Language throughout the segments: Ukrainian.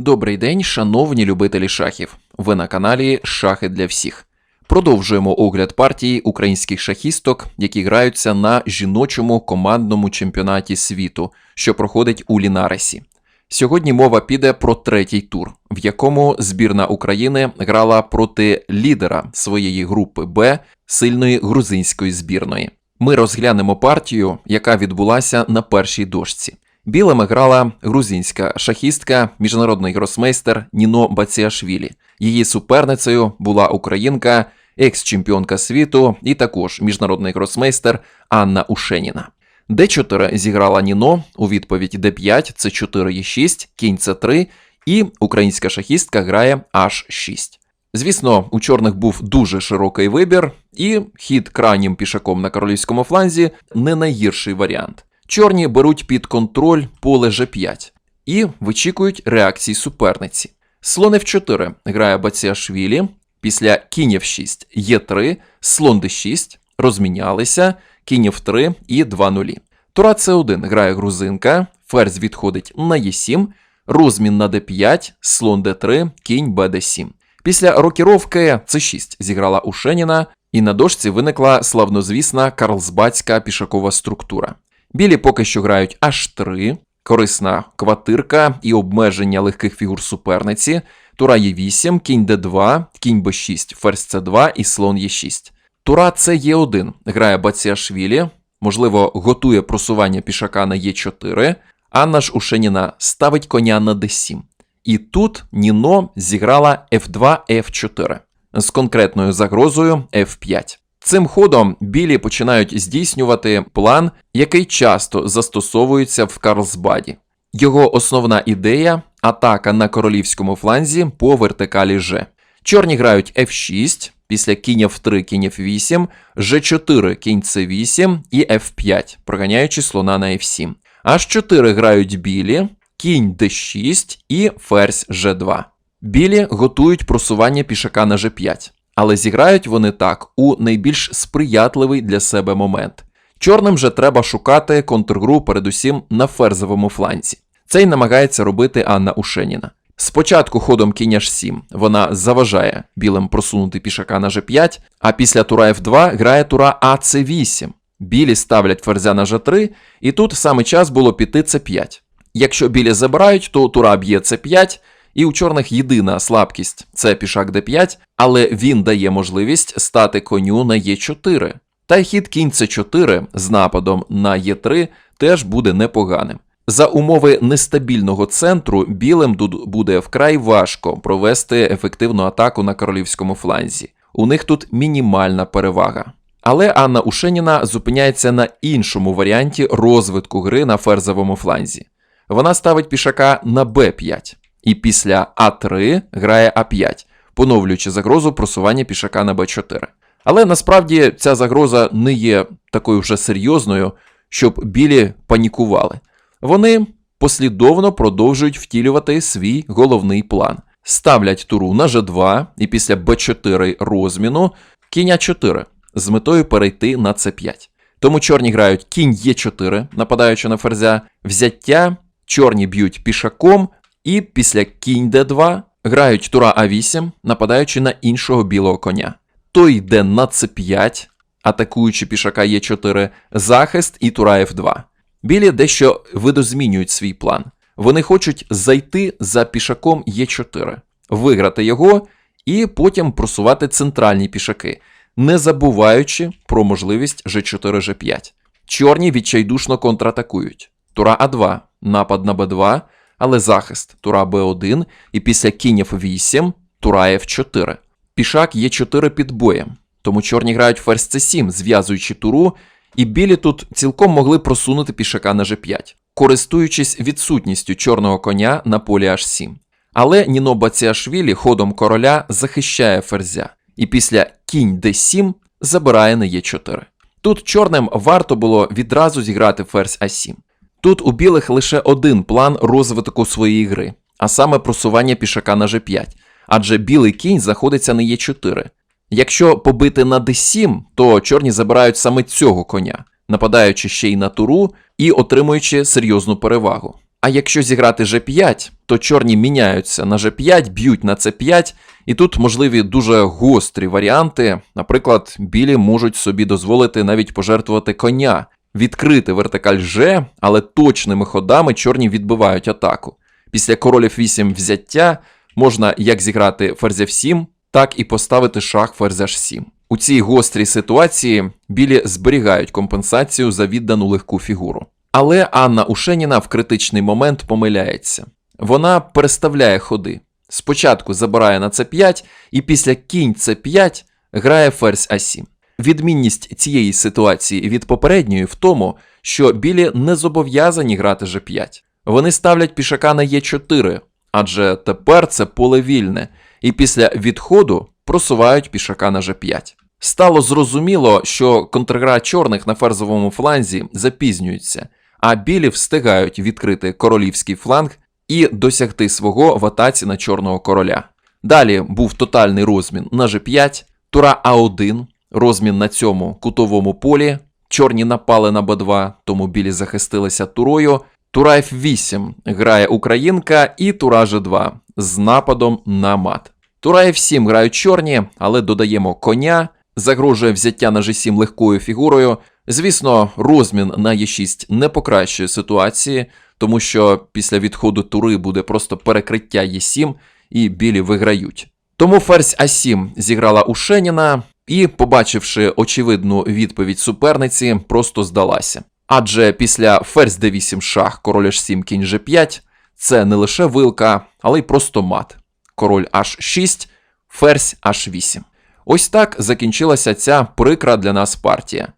Добрий день, шановні любителі шахів. Ви на каналі Шахи для всіх. Продовжуємо огляд партії українських шахісток, які граються на жіночому командному чемпіонаті світу, що проходить у Лінаресі. Сьогодні мова піде про третій тур, в якому збірна України грала проти лідера своєї групи Б сильної грузинської збірної. Ми розглянемо партію, яка відбулася на першій дошці. Білими грала грузинська шахістка, міжнародний гросмейстер Ніно Баціашвілі. Її суперницею була українка, екс-чемпіонка світу і також міжнародний гросмейстер Анна Ушеніна. Д4 зіграла Ніно у відповідь Д5, С4 Е6, кінь С3 і українська шахістка грає H6. Звісно, у чорних був дуже широкий вибір, і хід крайнім пішаком на королівському фланзі не найгірший варіант. Чорні беруть під контроль поле G5 і вичікують реакції суперниці. Слон F4 грає Баціашвілі, після кінь F6 Е3, слон D6, розмінялися, кінь F3 і 2 нулі. Тура С1 грає грузинка, ферзь відходить на Е7, розмін на D5, слон D3, кінь БД7. Після рокіровки С6 зіграла Ушеніна, і на дошці виникла славнозвісна карлсбадська пішакова структура. Білі поки що грають H3, корисна квартирка і обмеження легких фігур суперниці, тура Е8, кінь Д2, кінь Б6, ферзь С2 і слон Е6. Тура С Е1 грає Баціашвілі, можливо, готує просування пішака на Е4, Анна ж Ушеніна ставить коня на Д7. І тут Ніно зіграла F2 F4 з конкретною загрозою F5. Цим ходом білі починають здійснювати план, який часто застосовується в Карлсбаді. Його основна ідея атака на королівському фланзі по вертикалі G. Чорні грають F6, після кінь F3, кінь F8, G4, кінь C8 і F5, проганяючи слона на F7. H4 грають білі, кінь D6 і ферзь G2. Білі готують просування пішака на G5 але зіграють вони так у найбільш сприятливий для себе момент. Чорним же треба шукати контргру передусім на ферзовому фланзі. Це й намагається робити Анна Ушеніна. Спочатку ходом кінь H7 вона заважає білим просунути пішака на G5, а після тура F2 грає тура АЦ8. Білі ставлять ферзя на G3, і тут саме час було піти С5. Якщо білі забирають, то тура б'є С5, і у чорних єдина слабкість це пішак d5, але він дає можливість стати коню на Е4. Та й хід кінь С4 з нападом на Е3 теж буде непоганим. За умови нестабільного центру білим тут буде вкрай важко провести ефективну атаку на королівському фланзі. У них тут мінімальна перевага. Але Анна Ушеніна зупиняється на іншому варіанті розвитку гри на ферзовому фланзі. Вона ставить пішака на Б5 і після А3 грає А5, поновлюючи загрозу просування пішака на Б4. Але насправді ця загроза не є такою вже серйозною, щоб білі панікували. Вони послідовно продовжують втілювати свій головний план. Ставлять туру на G2 і після Б4 розміну кінь А4 з метою перейти на С5. Тому чорні грають кінь Е4, нападаючи на ферзя, взяття, чорні б'ють пішаком, і після кінь d2 грають тура А8, нападаючи на іншого білого коня. Той йде на С5, атакуючи пішака Е4, захист і тура F2. Білі дещо видозмінюють свій план. Вони хочуть зайти за пішаком Е4, виграти його і потім просувати центральні пішаки, не забуваючи про можливість G4 G5. Чорні відчайдушно контратакують. Тура А2, напад на Б2 але захист тура Б1 і після кінь F8 тура F4. Пішак є 4 під боєм, тому чорні грають ферзь c7, зв'язуючи туру, і білі тут цілком могли просунути пішака на G5, користуючись відсутністю чорного коня на полі H7. Але Ніно Баціашвілі ходом короля захищає ферзя, і після кінь d7 забирає на Е4. Тут чорним варто було відразу зіграти ферзь А7. Тут у білих лише один план розвитку своєї гри, а саме просування пішака на G5, адже білий кінь заходиться на Е4. Якщо побити на d7, то чорні забирають саме цього коня, нападаючи ще й на туру і отримуючи серйозну перевагу. А якщо зіграти G5, то чорні міняються на G5, б'ють на C5, і тут можливі дуже гострі варіанти. Наприклад, білі можуть собі дозволити навіть пожертвувати коня, відкрити вертикаль G, але точними ходами чорні відбивають атаку. Після король F8 взяття можна як зіграти ферзь F7, так і поставити шах ферзь H7. У цій гострій ситуації білі зберігають компенсацію за віддану легку фігуру. Але Анна Ушеніна в критичний момент помиляється. Вона переставляє ходи. Спочатку забирає на c5, і після кінь c5 грає ферзь а7. Відмінність цієї ситуації від попередньої в тому, що білі не зобов'язані грати g5. Вони ставлять пішака на e4, адже тепер це поле вільне, і після відходу просувають пішака на g5. Стало зрозуміло, що контргра чорних на ферзовому фланзі запізнюється, а білі встигають відкрити королівський фланг і досягти свого в атаці на чорного короля. Далі був тотальний розмін на g5, тура А1, розмін на цьому кутовому полі. Чорні напали на Б2, тому білі захистилися турою. Тура F8 грає Українка і Тура G2 з нападом на мат. Тура F7 грають чорні, але додаємо коня, загрожує взяття на G7 легкою фігурою. Звісно, розмін на Е6 не покращує ситуації, тому що після відходу тури буде просто перекриття Е7 і білі виграють. Тому ферзь А7 зіграла у Шеніна і, побачивши очевидну відповідь суперниці, просто здалася. Адже після ферзь d8 шах, король h7, кінь g5 це не лише вилка, але й просто мат. Король h6, ферзь h8. Ось так закінчилася ця прикра для нас партія.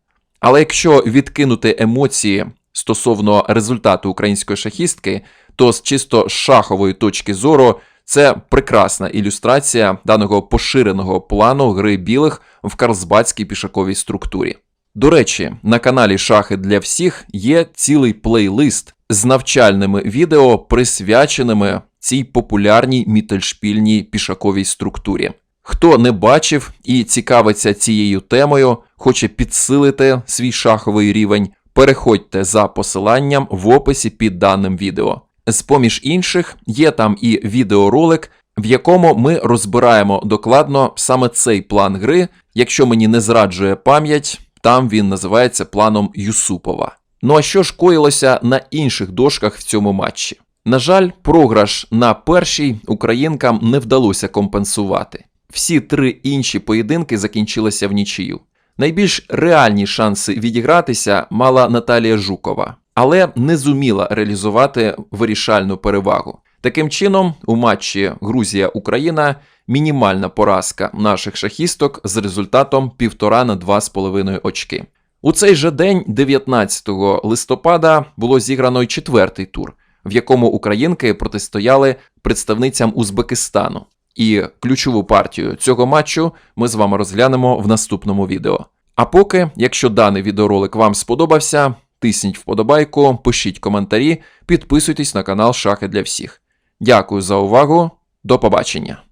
Але якщо відкинути емоції стосовно результату української шахістки, то з чисто шахової точки зору це прекрасна ілюстрація даного поширеного плану гри білих в карлсбадській пішаковій структурі. До речі, на каналі Шахи для всіх є цілий плейлист з навчальними відео, присвяченими цій популярній мітельшпільній пішаковій структурі. Хто не бачив і цікавиться цією темою, хоче підсилити свій шаховий рівень, переходьте за посиланням в описі під даним відео. З поміж інших є там і відеоролик, в якому ми розбираємо докладно саме цей план гри. Якщо мені не зраджує пам'ять, там він називається планом Юсупова. Ну а що ж коїлося на інших дошках в цьому матчі? На жаль, програш на першій українкам не вдалося компенсувати. Всі три інші поєдинки закінчилися в нічию. Найбільш реальні шанси відігратися мала Наталія Жукова, але не зуміла реалізувати вирішальну перевагу. Таким чином, у матчі Грузія-Україна мінімальна поразка наших шахісток з результатом 1,5 на 2,5 очки. У цей же день, 19 листопада, було зіграно й четвертий тур, в якому українки протистояли представницям Узбекистану. І ключову партію цього матчу ми з вами розглянемо в наступному відео. А поки, якщо даний відеоролик вам сподобався, тисніть вподобайку, пишіть коментарі, підписуйтесь на канал Шахи для всіх. Дякую за увагу, до побачення!